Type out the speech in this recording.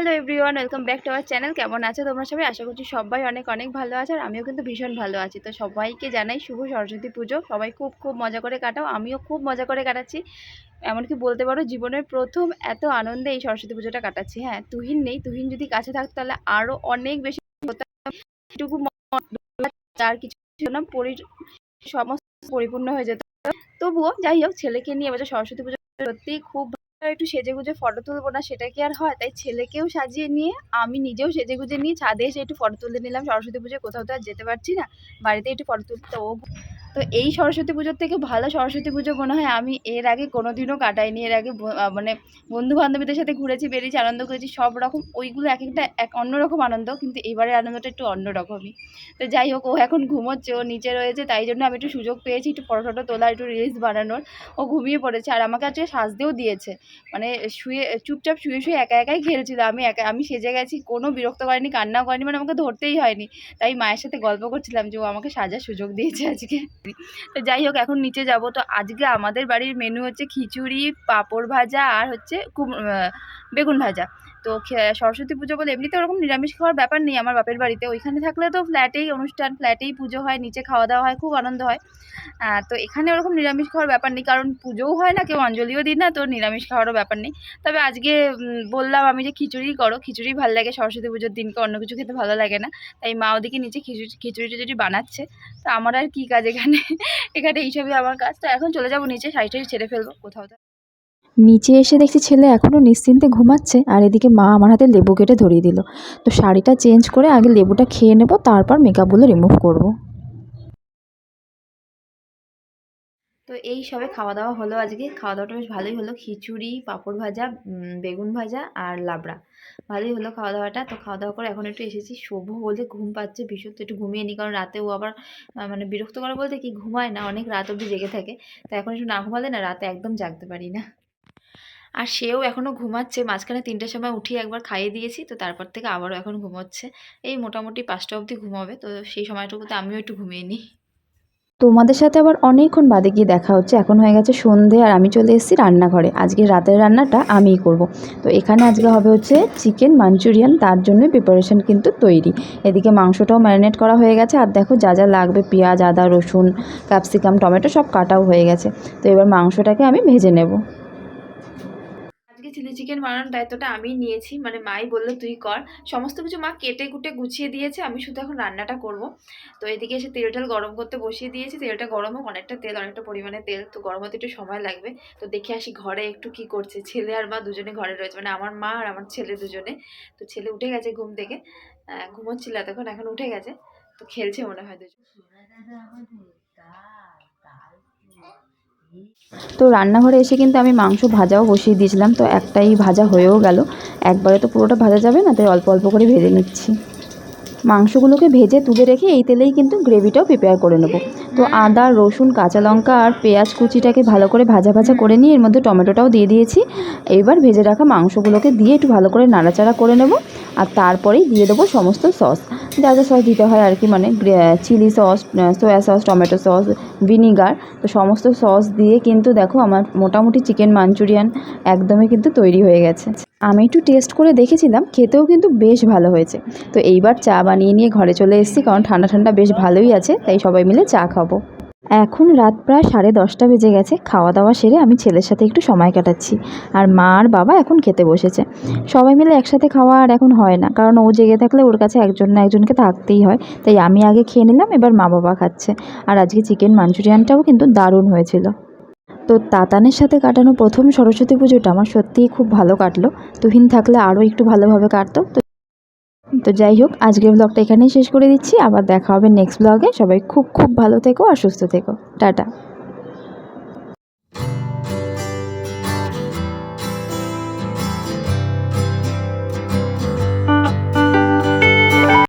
Hello everyone welcome back to our channel কেমন আছো তোমরা সবাই? আশা করছি সবাই অনেক অনেক ভালো আছে আর আমিও কিন্তু ভীষণ ভালো আছি। তো সবাইকে জানাই শুভ সরস্বতী পুজো। সবাই খুব খুব মজা করে কাটাও, আমিও খুব মজা করে কাটাচ্ছি। এমনকি বলতে পারো জীবনের প্রথম এত আনন্দে এই সরস্বতী পুজোটা কাটাচ্ছি। হ্যাঁ তুহিন নেই। তুহিন যদি কাছে থাকতো তাহলে আরও অনেক বেশি এটুকু আর কিছু না, পরি সমস্ত পরিপূর্ণ হয়ে যেত। তবুও যাই হোক, ছেলেকে নিয়ে এবছর সরস্বতী পুজো সত্যিই খুব একটু সেজে গুজে ফটো তুলবো না, সেটা কি আর হয়? তাই ছেলেকেও সাজিয়ে নিয়ে, আমি নিজেও সেজে গুজে নিয়ে ছাদে এসে একটু ফটো তুলে নিলাম। সরস্বতী পুজোয় কোথাও তো আর যেতে পারছি না, বাড়িতে একটু ফটো তুলতে ও তো এই সরস্বতী পুজোর থেকে ভালো সরস্বতী পুজো মনে হয় আমি এর আগে কোনো দিনও কাটাইনি। এর আগে মানে বন্ধু বান্ধবীদের সাথে ঘুরেছি, বেরিয়েছি, আনন্দ করেছি, সব রকম ওইগুলো এক একটা এক অন্যরকম আনন্দ, কিন্তু এবারের আনন্দটা একটু অন্যরকমই তো যাই হোক, ও এখন ঘুমোচ্ছে, ও নিচে রয়েছে, তাই জন্য আমি একটু সুযোগ পেয়েছি একটু ফটো টটো তোলা একটু রিলস বানানোর। ও ঘুমিয়ে পড়েছে, আর আমাকে আজকে সাজতেও দিয়েছে। মানে শুয়ে, চুপচাপ শুয়ে শুয়ে একা একাই খেলছিল। আমি একা, আমি সেজে গেছি, কোনো বিরক্ত করেনি, কান্নাও করেনি মানে আমাকে ধরতেই হয়নি। তাই মায়ের সাথে গল্প করছিলাম যে ও আমাকে সাজার সুযোগ দিয়েছে আজকে। তো যাই হোক, এখন নিচে যাব। তো আজকে আমাদের বাড়ির মেনু হচ্ছে খিচুড়ি, পাঁপড় ভাজা আর হচ্ছে বেগুন ভাজা। তো সরস্বতী পুজো বলে এমনিতে ওরকম নিরামিষ খাওয়ার ব্যাপার নেই আমার বাপের বাড়িতে। ওইখানে থাকলে তো ফ্ল্যাটেই অনুষ্ঠান, ফ্ল্যাটেই পুজো হয়, নিচে খাওয়া দাওয়া হয়, খুব আনন্দ হয়। তো এখানে ওরকম নিরামিষ খাওয়ার ব্যাপার নেই, কারণ পুজোও হয় না, কেউ অঞ্জলিও দিই না, তো নিরামিষ খাওয়ারও ব্যাপার নেই। তবে আজকে বললাম আমি যে খিচুড়ি করো, খিচুড়ি ভালো লাগে, সরস্বতী পুজোর দিনকে অন্য কিছু খেতে ভালো লাগে না। তাই মা ওদিকে নিচে খিচুড়ি খিচুড়ি টিচুড়ি বানাচ্ছে। তো আমার আর কী কাজ এখানে এখানে এইসবই আমার কাজ। তো এখন চলে যাব নিচে, শাড়ি ছেড়ে ফেলব, কোথাও নিচে এসে দেখছি ছেলে এখনও নিশ্চিন্তে ঘুমাচ্ছে আর এদিকে মা আমার হাতে লেবু কেটে ধরিয়ে দিল। তো শাড়িটা চেঞ্জ করে আগে লেবুটা খেয়ে নেব, তারপর মেকআপগুলো রিমুভ করব। তো এই সবে খাওয়া দাওয়া হলো আজকে। খাওয়া দাওয়াটা বেশ ভালোই হলো। খিচুড়ি, পাঁপড় ভাজা বেগুন ভাজা আর লাবড়া। ভালোই হলো খাওয়া দাওয়াটা। তো খাওয়া দাওয়া করে এখন একটু এসেছি। শোভো বলে ঘুম পাচ্ছে ভীষণ তো একটু ঘুমিয়ে নিই কারণ রাতে ও আবার মানে বিরক্ত করে বলতে কি, ঘুমায় না, অনেক রাত অবধি জেগে থাকে। তো এখন একটু না ঘুমালে না, রাতে একদম জাগতে পারি না। আর সেও এখনও ঘুমাচ্ছে। মাঝখানে তিনটের সময় উঠিয়ে একবার খাইয়ে দিয়েছি, তো তারপর থেকে আবারও এখন ঘুমোচ্ছে। এই মোটামুটি পাঁচটা অবধি ঘুমাবে, তো সেই সময়টুকুতে আমিও একটু ঘুমিয়ে নিই। তোমাদের সাথে আবার অনেকক্ষণ বাদে গিয়ে দেখা হচ্ছে। এখন হয়ে গেছে সন্ধে আর আমি চলে এসেছি রান্নাঘরে। আজকে রাতের রান্নাটা আমিই করব। তো এখানে আজকে হবে হচ্ছে চিকেন মাঞ্চুরিয়ান, তার জন্য প্রিপারেশন কিন্তু তৈরি। এদিকে মাংসটাও ম্যারিনেট করা হয়ে গেছে আর দেখো যা যা লাগবে, পেঁয়াজ, আদা, রসুন ক্যাপসিকাম টমেটো সব কাটাও হয়ে গেছে। তো এবার মাংসটাকে আমি ভেজে নেব। চিলি চিকেন বানানোর দায়িত্বটা আমি নিয়েছি। মানে মাই বলল, তুই কর। সমস্ত কিছু মা কেটে কুটে গুছিয়ে দিয়েছে। আমি শুধু এখন রান্নাটা করব। তো এদিকে এসে তেল টেল গরম করতে বসিয়ে দিয়েছি। তেলটা গরম হোক, অনেকটা তেল, অনেকটা পরিমাণে তেল। তো গরম হতে একটু সময় লাগবে। তো দেখে আসি ঘরে একটু কি করছে। ছেলে আর মা দুজনে ঘরে রয়েছে। মানে আমার মা আর আমার ছেলে দুজনে। তো ছেলে উঠে গেছে ঘুম থেকে। ঘুমোচ্ছিল এতক্ষণ, এখন উঠে গেছে। তো খেলছে মনে হয় দুজন। তো রান্নাঘরে এসে কিন্তু আমি মাংস ভাজাও বসিয়ে দিয়েছিলাম, তো একটাই ভাজা হয়েও গেল। একবারে তো পুরোটা ভাজা যাবে না, তাই অল্প অল্প করে ভেজে নিচ্ছি। মাংসগুলোকে ভেজে তুলে রেখে এই তেলেই কিন্তু গ্রেভিটাও প্রিপেয়ার করে নেব। তো আদা, রসুন, কাঁচা লঙ্কা আর পেঁয়াজ কুচিটাকে ভালো করে ভাজা ভাজা করে নিয়ে এর মধ্যে টমেটোটাও দিয়ে দিয়েছি। এইবার ভেজে রাখা মাংসগুলোকে দিয়ে একটু ভালো করে নাড়াচাড়া করে নেব আর তারপরেই দিয়ে দেবো সমস্ত সস। যা যা সস দিতে হয় আর কি মানে chilli sauce soya sauce, tomato sauce, vinegar, তো সমস্ত সস দিয়ে কিন্তু দেখো আমার মোটামুটি চিকেন মাঞ্চুরিয়ান একদমই কিন্তু তৈরি হয়ে গেছে। আমি একটু টেস্ট করে দেখেছিলাম, খেতেও কিন্তু বেশ ভালো হয়েছে। তো এইবার চা বানিয়ে নিয়ে ঘরে চলে এসেছি, কারণ ঠান্ডা ঠান্ডা বেশ ভালোই আছে, তাই সবাই মিলে চা খাব। এখন রাত প্রায় সাড়ে দশটা বেজে গেছে, খাওয়া দাওয়া সেরে আমি ছেলের সাথে একটু সময় কাটাচ্ছি। আর মা আর বাবা এখন খেতে বসেছে। সবাই মিলে একসাথে খাওয়া আর এখন হয় না, কারণ ও জেগে থাকলে ওর কাছে একজন না একজনকে থাকতেই হয়। তাই আমি আগে খেয়ে নিলাম, এবার মা বাবা খাচ্ছে। আর আজকে চিকেন মাঞ্চুরিয়ানটাও কিন্তু দারুণ হয়েছিল। তো তাতানের সাথে কাটানো প্রথম সরস্বতী পুজোটা আমার সত্যিই খুব ভালো কাটলো। তুহিন থাকলে আরও একটু ভালোভাবে কাটতো। তো তো যাই হোক, আজকের ব্লগটা এখানেই শেষ করে দিচ্ছি। আবার দেখা হবে নেক্সট ব্লগে সবাই খুব খুব ভালো থেকো আর সুস্থ থেকো। টাটা।